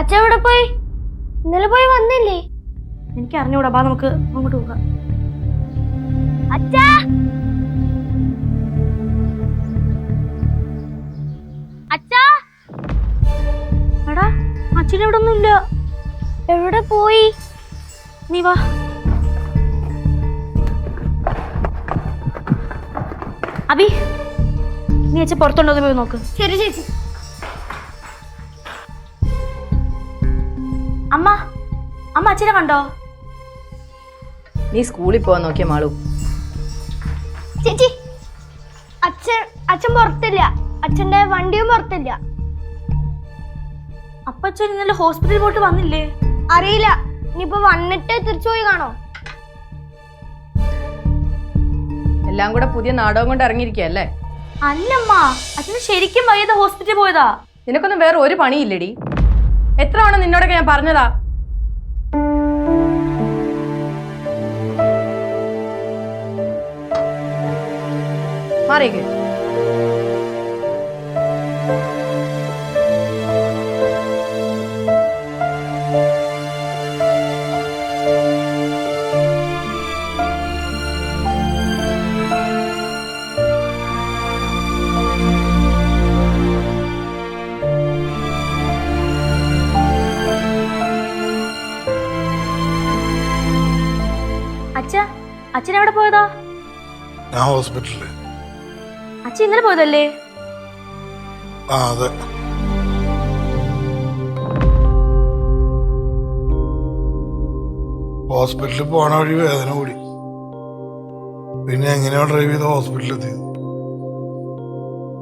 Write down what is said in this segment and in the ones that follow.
അച്ഛൻ എവിടെ പോയി? ഇന്നലെ പോയി വന്നില്ലേ? എനിക്ക് അറിഞ്ഞൂടാ ബാ നമുക്ക് അങ്ങോട്ട് പോകാം. അച്ഛാ! അച്ഛാ! എടാ അച്ഛൻ ഇവിടെ ഒന്നും ഇല്ല. എവിടെ പോയി? നീ വാ. അബി നീ അച്ഛൻ പുറത്തുണ്ടോ എന്ന് പോയി നോക്ക്. ശരി ചേച്ചി. അച്ഛനെ കണ്ടോ? നീ സ്കൂളിൽ പോവാൻ നോക്കിയ മാളു. ചേച്ചി അച്ഛൻ അച്ഛൻ പുറത്തില്ല. അച്ഛന്റെ വണ്ടിയും പുറത്തില്ല. അപ്പച്ചൻ ഇന്നലെ ഹോസ്പിറ്റലിൽ പോയിട്ട് വന്നില്ലേ? അറിയില്ല. ഇനിയിപ്പോ വന്നിട്ട് തിരിച്ചു പോയി കാണോ? എല്ലാം കൂടെ പുതിയ നാടകം കൊണ്ട് ഇറങ്ങിയിരിക്കല്ലേ അല്ലമ്മ അച്ഛന് ശരിക്കും വയ്യാതെ ഹോസ്പിറ്റലിൽ പോയതാ. നിനക്കൊന്നും വേറെ ഒരു പണിയില്ലടി. എത്ര തവണ നിന്നോടൊക്കെ ഞാൻ പറഞ്ഞതാ? മാറിയേക്ക് അച്ഛ അച്ഛൻ എവിടെ പോയതാ? ഞാൻ ഹോസ്പിറ്റലിൽ അച്ഛൻ ഇന്നലെ പോയതല്ലേ? ആ അതെ. ഹോസ്പിറ്റലിൽ പോണ വഴി വേദന കൂടി. പിന്നെ എങ്ങനെയാ ഡ്രൈവ് ചെയ്ത് ഹോസ്പിറ്റലിൽ എത്തിയത്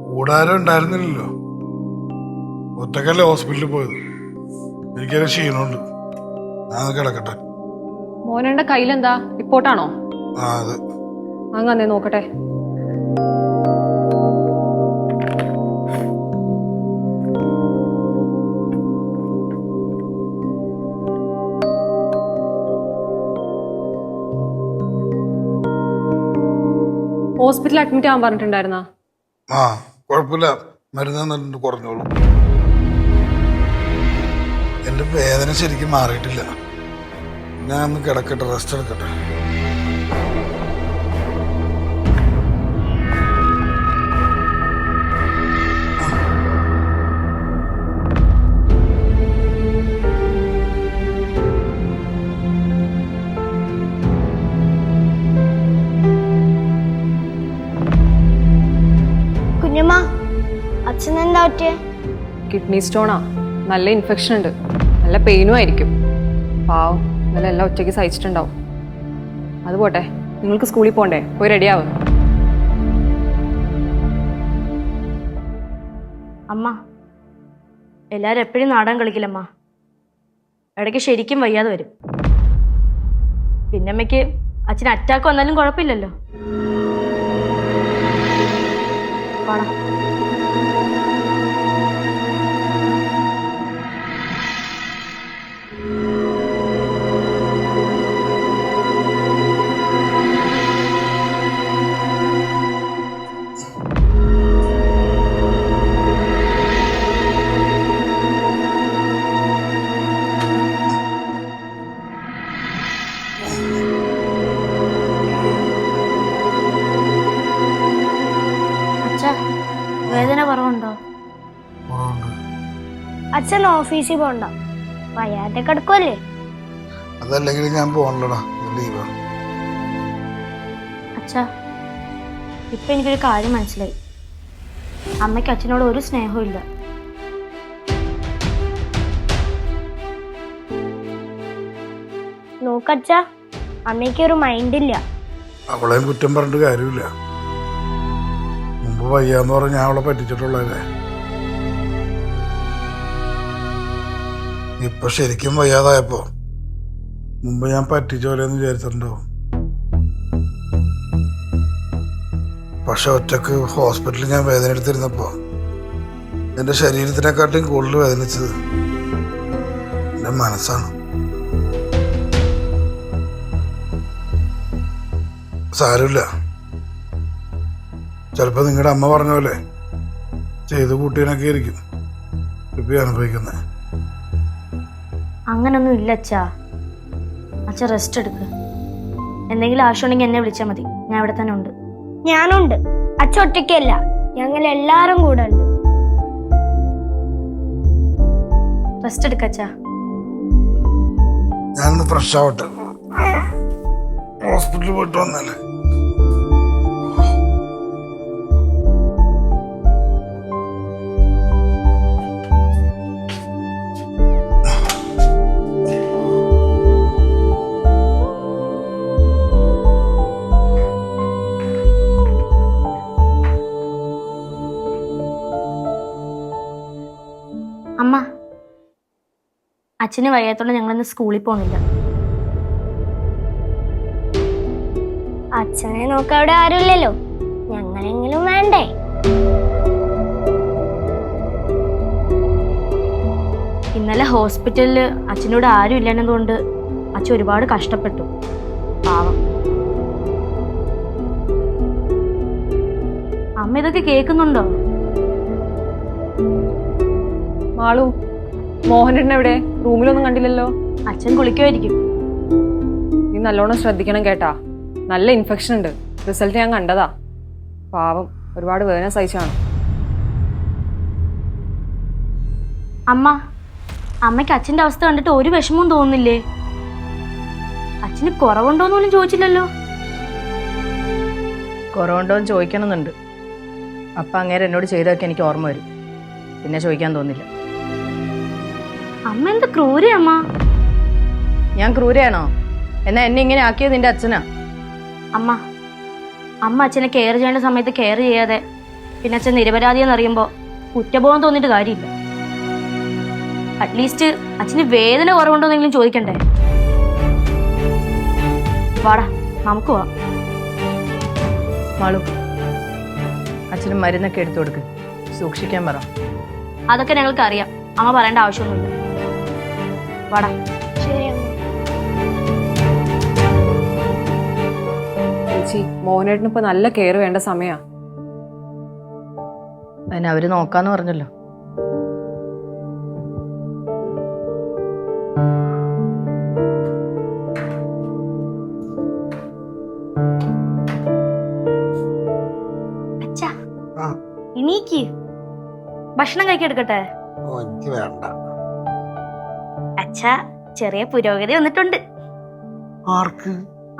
കൂടാരം ഉണ്ടായിരുന്നില്ലല്ലോ. ഒറ്റക്കല്ലേ ഹോസ്പിറ്റലിൽ പോയത്. എനിക്കൊരു ക്ഷീണമുണ്ട്. ഞാൻ കിടക്കട്ടെ. മോനന്റെ കയ്യിലെന്താ? റിപ്പോർട്ടാണോ? ആ അതെ. അങ്ങനെ നോക്കട്ടെ. ഹോസ്പിറ്റലിൽ അഡ്മിറ്റ് ആവാൻ പറഞ്ഞിട്ടുണ്ടായിരുന്നാ? ആ കുഴപ്പമില്ല. മരുന്ന് കുറഞ്ഞോളൂ. എന്റെ വേദന ശരിക്കും മാറിയിട്ടില്ല. ഞാൻ ഒന്ന് കിടക്കട്ടെ റെസ്റ്റ് എടുക്കട്ടെ. അച്ഛൻ എന്താ പറ്റിയേ? കിഡ്നി സ്റ്റോണാ. നല്ല ഇൻഫെക്ഷൻ ഉണ്ട്. നല്ല പെയിനും ആയിരിക്കും. പാവം. ഇന്നലെ എല്ലാം ഒറ്റയ്ക്ക് സഹിച്ചിട്ടുണ്ടാവും. അത് പോട്ടെ. നിങ്ങൾക്ക് സ്കൂളിൽ പോകണ്ടേ പോയി റെഡിയാവ് അമ്മ എല്ലാരും എപ്പോഴും നാടകം കളിക്കില്ലമ്മ. ഇടയ്ക്ക് ശരിക്കും വയ്യാതെ വരും. പിന്നമ്മയ്ക്ക് അച്ഛൻ അച്ഛന് അറ്റാക്ക് വന്നാലും കുഴപ്പമില്ലല്ലോ. വാടാ. അച്ഛൻ ഓഫീസിൽ പോണ്ട. വയ്യാതെ കിടക്കുമല്ലേ അതല്ലെങ്കിൽ ഞാൻ പോകണ്ടടാ. ലീവാ അച്ഛാ ഇപ്പൊ എനിക്കൊരു കാര്യം മനസ്സിലായി. അമ്മയ്ക്ക് അച്ഛനോട് ഒരു സ്നേഹവും ഇല്ല. നോക്കച്ച അമ്മയ്ക്ക് ഒരു ഇല്ല. അവളെ കുറ്റം പറഞ്ഞിട്ട് കാര്യമില്ല. മുമ്പ് വയ്യാന്ന് പറഞ്ഞ് ഞാൻ അവളെ പറ്റിച്ചിട്ടുള്ളതല്ലേ? ഇപ്പൊ ശരിക്കും വയ്യാതായപ്പോ. മുമ്പ് ഞാൻ പറ്റിച്ചോലെന്ന് വിചാരിച്ചിട്ടുണ്ടോ? പക്ഷെ ഒറ്റയ്ക്ക് ഹോസ്പിറ്റലിൽ ഞാൻ വേദന എടുത്തിരുന്നപ്പോ എന്റെ ശരീരത്തിനെക്കാട്ടിയും കൂടുതൽ വേദനിച്ചത് എന്റെ മനസ്സാണ്. സാരമില്ല. ചിലപ്പോൾ നിങ്ങളുടെ അമ്മ പറഞ്ഞ പോലെ ചെയ്ത് കൂട്ടിയനൊക്കെ ആയിരിക്കും ഇപ്പൊ അനുഭവിക്കുന്നത് അങ്ങനൊന്നും ഇല്ല അച്ഛാ. അച്ഛ റെസ്റ്റ് എടുക്ക്. എന്തെങ്കിലും ആവശ്യമുണ്ടെങ്കിൽ എന്നെ വിളിച്ചാൽ മതി. ഞാൻ ഇവിടെ തന്നെ ഉണ്ട്. ഞാനുണ്ട്. അച്ഛ ഒറ്റയ്ക്കല്ല. ഞങ്ങൾ എല്ലാരും കൂടെ ഉണ്ട്. റെസ്റ്റ് എടുക്ക അച്ഛാ. ഞാനൊന്ന് ഫ്രഷ് ആവട്ടെ. ഹോസ്പിറ്റലിൽ പോയിട്ട് വന്നല്ലേ. അച്ഛന് വയ്യാത്തോണ്ട് ഞങ്ങളിന്ന് സ്കൂളിൽ പോകുന്നില്ല അച്ഛനെ നോക്ക അവിടെ ആരുമില്ലല്ലോ ഞങ്ങളെങ്കിലും വേണ്ടേ? ഇന്നലെ ഹോസ്പിറ്റലിൽ അച്ഛനോട് ആരും ഇല്ലെന്നതുകൊണ്ട് അച്ഛൻ ഒരുപാട് കഷ്ടപ്പെട്ടു. പാവം. അമ്മ ഇതൊക്കെ കേൾക്കുന്നുണ്ടോ? മാളു മോഹനേട്ടൻ എവിടെ? റൂമിലൊന്നും കണ്ടില്ലല്ലോ. അച്ഛൻ കുളിക്കുമായിരിക്കും നീ നല്ലോണം ശ്രദ്ധിക്കണം കേട്ടാ. നല്ല ഇൻഫെക്ഷൻ ഉണ്ട്. റിസൾട്ട് ഞാൻ കണ്ടതാ. പാവം ഒരുപാട് വേദന സഹിച്ചാണ്. അമ്മ അമ്മയ്ക്ക് അച്ഛന്റെ അവസ്ഥ കണ്ടിട്ട് ഒരു വിഷമവും തോന്നുന്നില്ലേ? അച്ഛന് കുറവുണ്ടോന്ന് പോലും ചോദിച്ചില്ലല്ലോ. കുറവുണ്ടോ എന്ന് ചോദിക്കണമെന്നുണ്ട്. അപ്പം അങ്ങേരെ എന്നോട് ചെയ്തതൊക്കെ എനിക്ക് ഓർമ്മ വരും. പിന്നെ ചോദിക്കാൻ തോന്നില്ല. അമ്മ എന്ത് ക്രൂരേ അമ്മ? ഞാൻ ക്രൂരയാണോ? എന്നാ എന്നെ ഇങ്ങനെ ആക്കിയത് നിന്റെ അച്ഛനാ? അമ്മ അമ്മ അച്ഛനെ കെയർ ചെയ്യേണ്ട സമയത്ത് കെയർ ചെയ്യാതെ പിന്നെ അച്ഛൻ നിരപരാധിയെന്ന് അറിയുമ്പോൾ കുറ്റബോധം തോന്നിയിട്ട് കാര്യമില്ല. അറ്റ്ലീസ്റ്റ് അച്ഛന് വേദന കുറവുണ്ടോന്നെങ്കിലും ചോദിക്കണ്ടേ? വാടാ നമുക്ക് വാ മാളു അച്ഛന് മരുന്നൊക്കെ എടുത്തു കൊടുക്ക്. സൂക്ഷിക്കാൻ പറ. അതൊക്കെ ഞങ്ങൾക്ക് അറിയാം അമ്മ പറയേണ്ട ആവശ്യമൊന്നുമില്ല. വാടാ. ചേച്ചി മോഹനേട്ടന് ഇപ്പൊ നല്ല കെയർ വേണ്ട സമയാ. അതിന് അവർ നോക്കാന്ന് പറഞ്ഞല്ലോ. അച്ഛാ ആ. ഇനീക്ക് ഭക്ഷണം കഴിക്കെടുക്കട്ടെ? എനിക്ക് വേണ്ട. അച്ഛാ ചെറിയ പുരോഗതി വന്നിട്ടുണ്ട്. ആർക്ക്?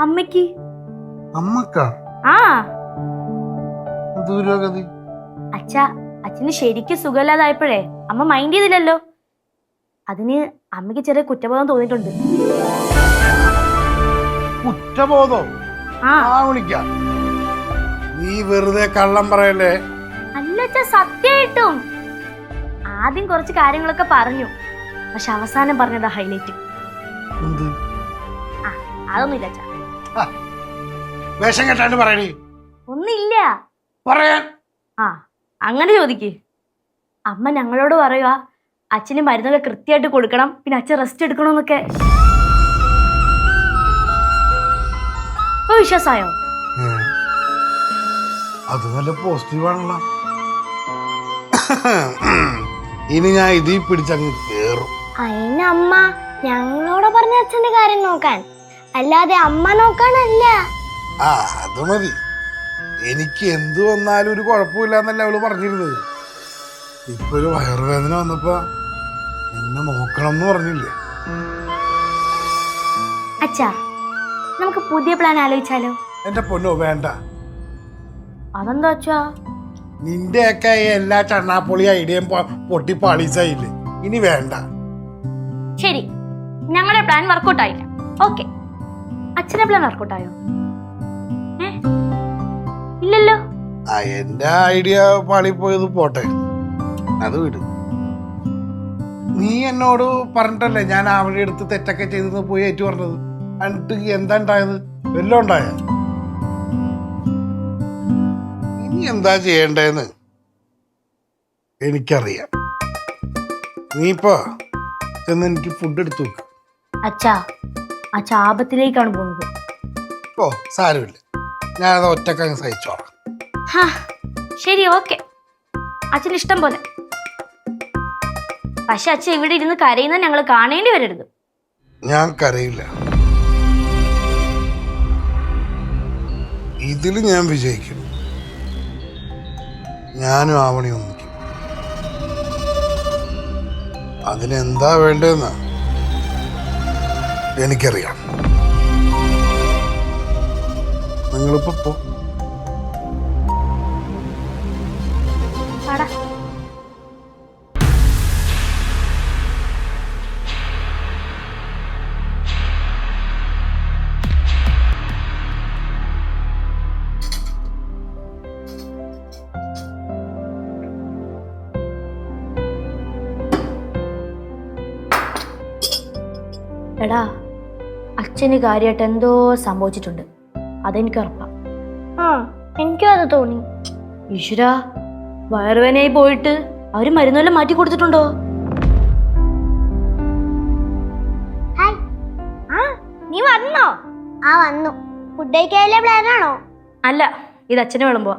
അമ്മയ്ക്ക്. അമ്മക്കാ? ആ. പുരോഗതി? അച്ഛാ അച്ഛന് ശരിക്കും സുഖമില്ലാതായപ്പോഴേ അമ്മ മൈൻഡ് ചെയ്തില്ലല്ലോ. അതിന് അമ്മയ്ക്ക് ചെറിയ കുറ്റബോധം തോന്നിയിട്ടുണ്ട്. കുറ്റബോധം? ആ. ആ വിളിക്കാം. നീ വെറുതെ കള്ളം പറയല്ലേ? അല്ല അച്ഛാ സത്യമായിട്ടും ആദ്യം കുറച്ച് കാര്യങ്ങളൊക്കെ പറഞ്ഞു. പക്ഷെ അവസാനം പറഞ്ഞതാ ഹൈലൈറ്റ് ആ അതൊന്നുമില്ല അച്ഛാ. വേഷം കെട്ടാണ്ട് പറയണേ ഒന്നില്ല പറയാൻ. ആ അങ്ങനെ ചോദിക്ക്. അമ്മ ഞങ്ങളോട് പറയുക അച്ഛന് മരുന്നൊക്കെ കൃത്യമായിട്ട് കൊടുക്കണം പിന്നെ അച്ഛൻ റെസ്റ്റ് എടുക്കണമെന്നൊക്കെ. ഇപ്പൊ വിശ്വാസമായോ? അത് നല്ല പോസിറ്റീവാണല്ലോ ഇനി ഞാൻ ഇതിൽ പിടിച്ചങ്ങ് കേറും. അതിനമ്മ ഞങ്ങളോട് പറഞ്ഞ അച്ഛന്റെ കാര്യം നോക്കാൻ. അല്ലാതെ അമ്മ നോക്കാനല്ല. ആ അത് മതി. എനിക്ക് എന്തു വന്നാലും ഒരു കുഴപ്പമില്ല എന്നല്ല അവൾ പറഞ്ഞിരുന്നത്. ഇപ്പൊ ഒരു വയറുവേദന വന്നപ്പോ എന്നെ നോക്കണം എന്ന് പറഞ്ഞില്ലേ? അച്ഛാ നമുക്ക് പുതിയ പ്ലാൻ ആലോചിച്ചാലോ? എന്റെ പൊന്നോ വേണ്ട. അതെന്താ അച്ഛാ? നിന്റെ ഒക്കെ എല്ലാ ചണ്ണാപ്പൊളി ഐഡിയയും പൊട്ടിപ്പാളീസായില്ലേ? പൊട്ടി പാളീസായില്ലേ ഇനി വേണ്ട. ശരി. ഞങ്ങളുടെ പ്ലാൻ വർക്കൗട്ട് ആയില്ല. ഓക്കെ അച്ഛന്റെ പ്ലാൻ വർക്കൗട്ട് ആയോ? ഇല്ലല്ലോ. എന്റെ ഐഡിയ പാളിപ്പോയത് പോട്ടെ. അത് വിടും. നീ എന്നോട് പറഞ്ഞിട്ടല്ലേ ഞാൻ വഴി എടുത്ത് തെറ്റൊക്കെ ചെയ്തെന്ന് പോയി ഏറ്റു പറഞ്ഞത് എന്നിട്ട് എന്താ ഉണ്ടായത്? വല്ല ഉണ്ടായ? ഇനി എന്താ ചെയ്യേണ്ടതെന്ന് എനിക്കറിയാം. നീ ഇപ്പൊ ചെന്ന് എനിക്ക് ഫുഡ് എടുത്തു വെക്ക്. അച്ഛാ അച്ഛാ ആപത്തിലേക്കാണ് പോകുന്നത്. ഓ സാരമില്ല. ഞാനത് ഒറ്റക്കങ്ങ് സഹിച്ചോളാം. ഹാ ശരി ഓക്കെ. അച്ഛന് ഇഷ്ടം പോലെ. പക്ഷെ അച്ഛൻ ഇവിടെ ഇരുന്ന് കരയുന്ന ഞങ്ങൾ കാണേണ്ടി വരരുത്. ഞാൻ കരയില്ല. ഇതിൽ ഞാൻ വിജയിക്കും. ഞാനും ആവണി അതിനെന്താ വേണ്ടതെന്ന് എനിക്കറിയാം. നിങ്ങളിപ്പോ എടാ അച്ഛന് കാര്യമായിട്ട് എന്തോ സംഭവിച്ചിട്ടുണ്ട്. അതെനിക്ക് ഉറപ്പാ. ആ എനിക്കും അത് തോന്നി. ഈശ്വര വയറുവേനയായി പോയിട്ട് അവർ മരുന്നെല്ലാം മാറ്റി കൊടുത്തിട്ടുണ്ടോ? നീ വന്നോ? ആ വന്നു. ഫുഡ് കഴിക്കാനുള്ള പ്ലാനാണോ അല്ല ഇത് അച്ഛനെ വിളമ്പോ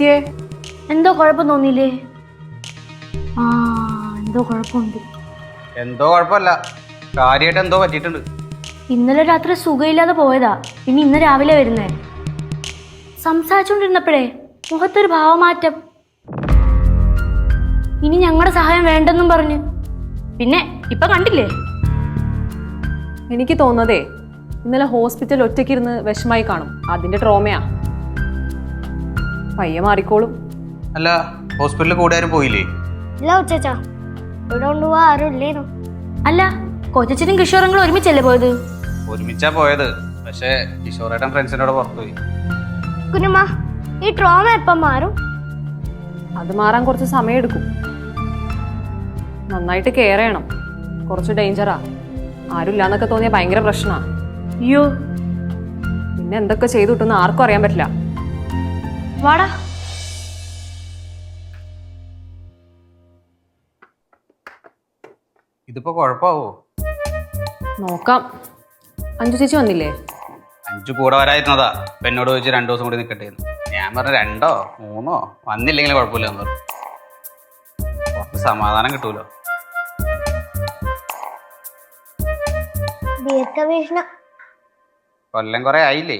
പറ്റിയേ എന്തോ കുഴപ്പം തോന്നിയില്ലേ? ആ എന്തോ കുഴപ്പമുണ്ട്. എന്തോ കുഴപ്പമില്ല. കാര്യമായിട്ട് എന്തോ പറ്റിയിട്ടുണ്ട്. ഇന്നലെ രാത്രി സുഖമില്ലാതെ പോയതാ. ഇനി ഇന്ന് രാവിലെ വരുന്നേ. സംസാരിച്ചുകൊണ്ടിരുന്നപ്പോഴേ മുഖത്തൊരു ഭാവമാറ്റം. ഇനി ഞങ്ങളുടെ സഹായം വേണ്ടെന്നും പറഞ്ഞു. പിന്നെ ഇപ്പൊ കണ്ടില്ലേ? എനിക്ക് തോന്നതേ ഇന്നലെ ഹോസ്പിറ്റൽ ഒറ്റയ്ക്കിരുന്ന് വിഷമായി കാണും. അതിന്റെ ട്രോമയാ. പയ്യെ മാറിക്കോളും. അല്ല ഹോസ്പിറ്റലിൽ കൂടെ ആരും പോയില്ലേ? ഇല്ല ഉച്ചാ ഇവിടെ കൊണ്ടുപോവാ ആരും ഇല്ലേനു. അല്ല കൊച്ചനും കിഷോറും ഒരുമിച്ചല്ലേ പോയത്? ഒരുമിച്ചാ പോയത്. പക്ഷേ കിഷോറേട്ടൻ ഫ്രണ്ട്സിനോട് പുറത്തുപോയി കുഞ്ഞുമ്മ ഈ ട്രോമ എപ്പം മാറും? അത് മാറാൻ കുറച്ച് സമയമെടുക്കും. നന്നായിട്ട് കെയർ ചെയ്യണം. കുറച്ച് ഡേഞ്ചറാ ആരുമില്ലാന്നൊക്കെ തോന്നിയ ഭയങ്കര പ്രശ്നമാ അയ്യോ. പിന്നെ എന്തൊക്കെ ചെയ്തു കിട്ടുന്ന ആർക്കും അറിയാൻ പറ്റില്ല. വാടാ. ഇതിപ്പോ കുഴപ്പാവോ? നോക്കാം. അഞ്ചു ചേച്ചി വന്നില്ലേ? അഞ്ചു കൂടെ വരായിരുന്നതാ അപ്പൊ എന്നോട് ചോദിച്ചു രണ്ടു ദിവസം കൂടി നിൽക്കട്ടെ എന്ന്. ഞാൻ പറഞ്ഞു രണ്ടോ മൂന്നോ വന്നില്ലെങ്കിലും കുഴപ്പമില്ല എന്ന് പറഞ്ഞു. കുറച്ച് സമാധാനം കിട്ടൂലോ? കൊല്ലം കൊറേ ആയില്ലേ?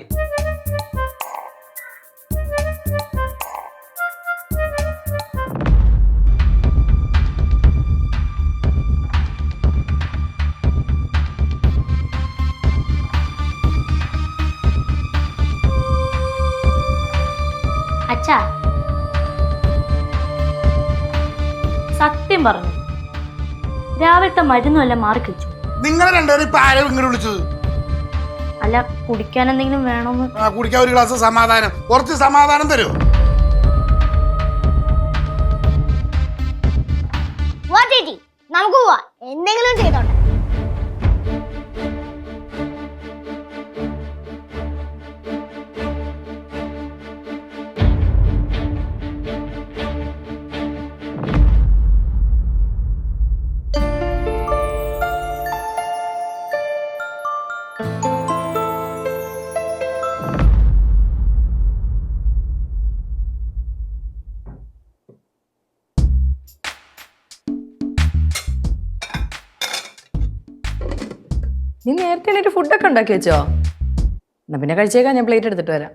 അച്ഛാ സത്യം പറഞ്ഞു. രാവിലത്തെ മരുന്നുമെല്ലാം മാറി കഴിച്ചു. നിങ്ങൾ രണ്ടുപേരും ഇപ്പൊ ആരും ഇങ്ങനെ വിളിച്ചത്? അല്ല കുടിക്കാൻ എന്തെങ്കിലും വേണോന്ന്. ആ കുടിക്കാൻ ഒരു ഗ്ലാസ് സമാധാനം. കുറച്ച് സമാധാനം തരുമോ വാ ചേച്ചി. നമുക്ക് പോവാ. എന്തെങ്കിലും ചെയ്തോട്ടെ. ഉണ്ടാക്കി വെച്ചോ എന്നാ പിന്നെ കഴിച്ചേക്കാം ഞാൻ പ്ലേറ്റ് എടുത്തിട്ട് വരാം.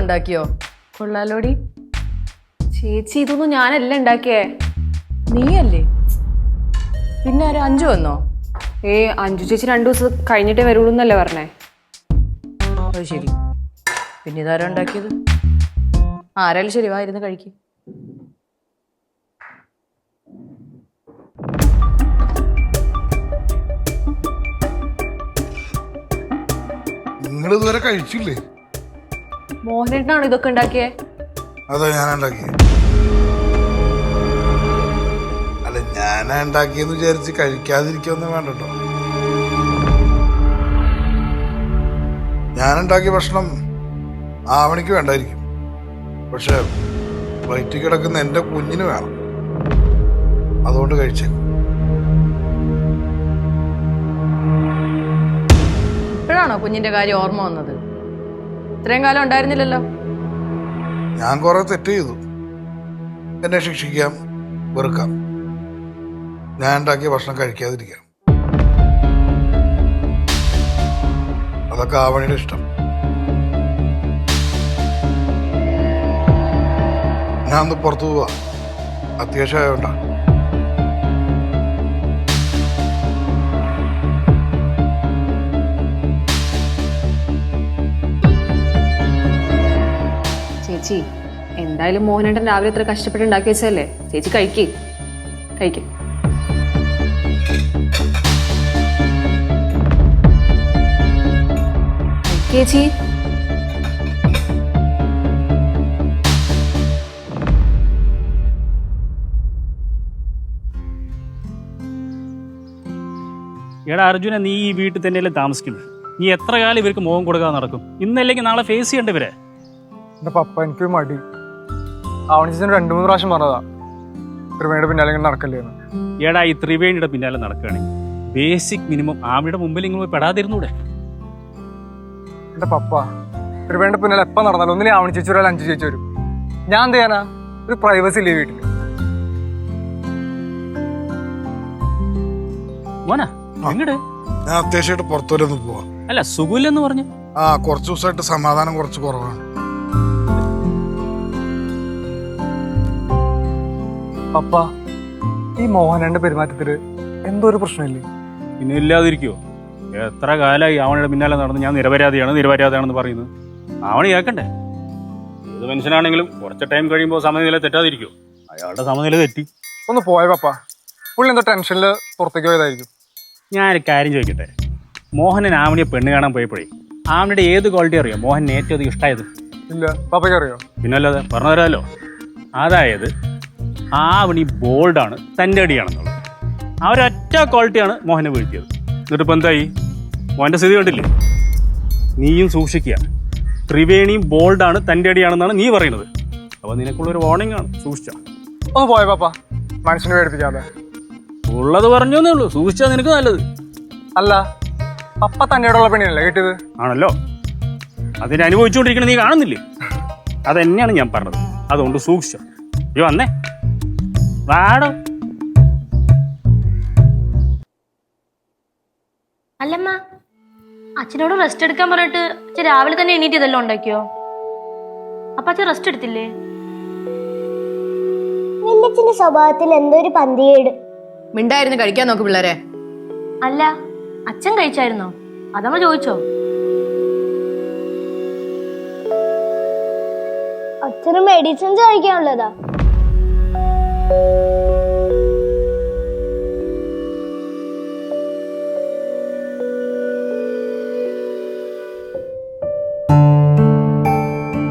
ഉണ്ടാക്കിയോ? കൊള്ളാലോടി. ചേച്ചി ഇതൊന്നും ഞാനല്ല ഉണ്ടാക്കിയേ. നീയല്ലേ? പിന്നെ ഒരു അഞ്ചു വന്നോ? ഏ അഞ്ചു ചേച്ചി രണ്ടു ദിവസം കഴിഞ്ഞിട്ടേ വരുള്ളൂ എന്നല്ലേ പറഞ്ഞേ. അത് ശരി. പിന്നെ ഇതാരോ ഉണ്ടാക്കിയത്? ആരായാലും ശരി വാ ഇരുന്ന് കഴിക്കും. നിങ്ങൾ ഇതുവരെ കഴിച്ചില്ലേ? മോഹനേട്ടനാണോ ഇതൊക്കെ ഉണ്ടാക്കിയേ? അതാ ഞാൻ ഉണ്ടാക്കിയത് അല്ല ഞാനാ ഉണ്ടാക്കിയെന്ന് വിചാരിച്ച് കഴിക്കാതിരിക്കൊന്നും വേണ്ട ഞാനുണ്ടാക്കിയ ഭക്ഷണം ആവണിക്ക് വേണ്ടായിരിക്കും. പക്ഷെ വയറ്റിൽ കിടക്കുന്ന എന്റെ കുഞ്ഞിന് വേണം. അതുകൊണ്ട് കഴിച്ചേ. ഇപ്പോഴാണോ കുഞ്ഞിന്റെ കാര്യം ഓർമ്മ വന്നത്? ഇത്രയും കാലം ഉണ്ടായിരുന്നില്ലല്ലോ. ഞാൻ കുറെ തെറ്റ് ചെയ്തു. എന്നെ ശിക്ഷിക്കാം വെറുക്കാം. ഞാൻ ഉണ്ടാക്കിയ ഭക്ഷണം കഴിക്കാതിരിക്കാം. അതൊക്കെ ആവണിയുടെ ഇഷ്ടം. ഞാൻ ഒന്ന് പുറത്തു പോവാ. അത്യാവശ്യമായോണ്ടാ ചേച്ചി എന്തായാലും മോഹനേട്ടൻ രാവിലെ ഇത്ര കഷ്ടപ്പെട്ട് ഉണ്ടാക്കി ചേച്ചി കഴിക്കേ. കഴിക്കേ. ചേച്ചി എടാ അർജുന നീ ഈ വീട്ടിൽ തന്നെയല്ലേ താമസിക്കുന്നത്? നീ എത്ര കാലം ഇവർക്ക് മുഖം കൊടുക്കാതെ നടക്കും? ഇന്നല്ലെങ്കിൽ നാളെ ഫേസ് ചെയ്യേണ്ട ഇവരെ എന്റെ പപ്പ എനിക്ക് മടി. അവൻ ചേച്ചൻ രണ്ടു മൂന്ന് പ്രാവശ്യം പറഞ്ഞതാ. ത്രിവേണിയുടെ പിന്നാലെ ഇങ്ങനെ നടക്കല്ലേ എടാ ഈ ത്രിവേണിയുടെ പിന്നാലെ നടക്കുകയാണെങ്കിൽ ബേസിക് മിനിമം ആമിയുടെ മുമ്പിൽ ഇങ്ങനെ പോയി പെടാതിരുന്നൂടെ. എന്റെ പപ്പ. തിരുവേണ്ട പിന്നാലെ എപ്പം നടന്നാലും ഒന്നിനെ ആവണി ചേച്ചി ഒരാൾ അഞ്ചു ചേച്ചി വരും. ഞാൻ എന്ത് ചെയ്യാനാ? ഒരു പ്രൈവസി ഇല്ലേ വീട്ടിൽ ഞാൻ അത്യാവശ്യമായിട്ട് പുറത്തു ഒന്ന് പോവാ. അല്ല സുഖമില്ലെന്ന് പറഞ്ഞു? ആ കുറച്ച് ദിവസമായിട്ട് സമാധാനം കുറച്ച് കുറവാണ്. പപ്പ ഈ മോഹനന്റെ പെരുമാറ്റത്തിൽ എന്തോ ഒരു പ്രശ്നമില്ലേ? പിന്നെ ഇല്ലാതിരിക്കുവോ? എത്ര കാലമായി അവളുടെ പിന്നാലെ നടന്ന് ഞാൻ നിരപരാധിയാണ് നിരപരാധിയാണെന്ന് പറയുന്നത്. അവന് കേൾക്കണ്ടേ? ഏത് മനുഷ്യനാണെങ്കിലും കുറച്ച് ടൈം കഴിയുമ്പോൾ സമനില തെറ്റാതിരിക്കോ? അയാളുടെ സമനില തെറ്റി. ഒന്ന് പോയ പപ്പ. പുള്ളി എന്തോ ടെൻഷനിൽ പുറത്തേക്ക് പോയതായിരിക്കും. ഞാനൊരു കാര്യം ചോദിക്കട്ടെ? മോഹനൻ ആവണിയെ പെണ്ണ് കാണാൻ പോയപ്പോഴേ ആവണിയുടെ ഏത് ക്വാളിറ്റി അറിയോ? മോഹൻ ഏറ്റവും അധികം ഇഷ്ടമായത് ഇല്ല. പപ്പയ്ക്ക് അറിയോ? പിന്നല്ലാതെ പറഞ്ഞു തരാമല്ലോ അതായത് ആവണി ബോൾഡാണ് തന്റെ അടിയാണെന്നുള്ളത്. ആ ഒരൊറ്റ ക്വാളിറ്റിയാണ് മോഹനെ വീഴ്ത്തിയത്. എന്നിട്ട് ഇപ്പം എന്തായി? മോന്റെ സ്ഥിതി കണ്ടില്ലേ? നീയും സൂക്ഷിക്കുക. ത്രിവേണിയും ബോൾഡാണ് തന്റെ അടിയാണെന്നാണ് നീ പറയുന്നത്. അപ്പോൾ നിനക്കുള്ളൊരു വാർണിംഗ് ആണ്. സൂക്ഷിച്ച. ഒന്ന് പോയ പാപ്പ മനുഷ്യനെ പേടിപ്പിക്കാതെ ഉള്ളത് പറഞ്ഞേ ഉള്ളൂ. സൂക്ഷിച്ചാൽ നിനക്ക് നല്ലത്. അല്ല പപ്പ തന്നെയോടുള്ള പെണ്ണിനല്ലേ കിട്ടിയത്? ആണല്ലോ. അതിനെ അനുഭവിച്ചുകൊണ്ടിരിക്കണ നീ കാണുന്നില്ലേ? അതെന്നെയാണ് ഞാൻ പറഞ്ഞത്. അതുകൊണ്ട് സൂക്ഷിച്ചോ. അയ്യോ വന്നേ. വാടോ. അല്ലമ്മ അച്ഛനോട് റെസ്റ്റ് എടുക്കാൻ പറഞ്ഞിട്ട് അച്ഛൻ രാവിലെ തന്നെ എണീറ്റ് ഇതെല്ലാം ഉണ്ടാക്കിയോ? അപ്പൊ അച്ഛൻ റെസ്റ്റ് എടുത്തില്ലേ? വല്യച്ഛന്റെ സ്വഭാവത്തിൽ എന്തോ ഒരു പന്തിയേട് മിണ്ടായിരുന്നു കഴിക്കാൻ നോക്ക് പിള്ളേരെ. അല്ല അച്ഛൻ കഴിച്ചായിരുന്നോ? അതമ്മ ചോദിച്ചോ? അച്ഛന് മെഡിസിൻസ് കഴിക്കാനുള്ളതാ.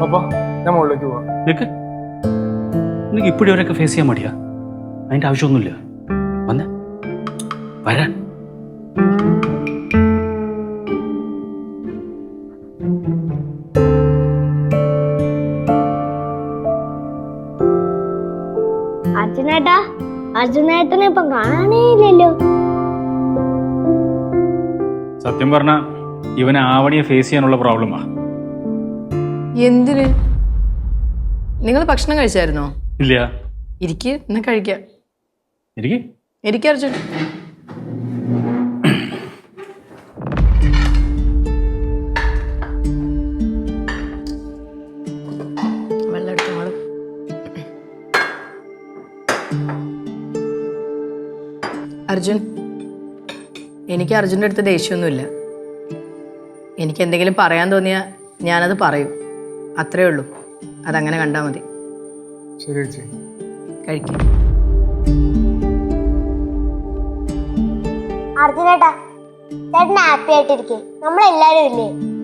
പപ്പ ഞാൻ മുകളിലേക്ക് പോവാ. നിനക്ക് നിനക്ക് ഇപ്പോഴും അവരൊക്കെ ഫേസ് ചെയ്യാൻ മടിയാ? അതിന്റെ ആവശ്യമൊന്നുമില്ല. വന്ന്. വരാൻ. അർജുനേട്ടാ അർജുനേട്ടനെ ഇപ്പം കാണാനേ ഇല്ലല്ലോ സത്യം പറഞ്ഞ ഇവനെ ആവണിയെ ഫേസ് ചെയ്യാനുള്ള പ്രോബ്ലമാ എന്തിന്? നിങ്ങൾ ഭക്ഷണം കഴിച്ചായിരുന്നോ? ഇല്ല. ഇരിക്കുക എന്നാ കഴിക്കാം. ഇരിക്കുക അർജുൻ. അർജുൻ എനിക്ക് അർജുന്റെ അടുത്ത് ദേഷ്യമൊന്നുമില്ല. എനിക്ക് എന്തെങ്കിലും പറയാൻ തോന്നിയാൽ ഞാനത് പറയും. അത്രേ ഉള്ളൂ. അതങ്ങനെ കണ്ടാൽ മതി. ശരി ചേച്ചി. കഴിക്കും. അർജുനേട്ടാ ചേട്ടൻ ഹാപ്പി ആയിട്ടിരിക്കേ. നമ്മളെല്ലാരും ഇല്ലേ?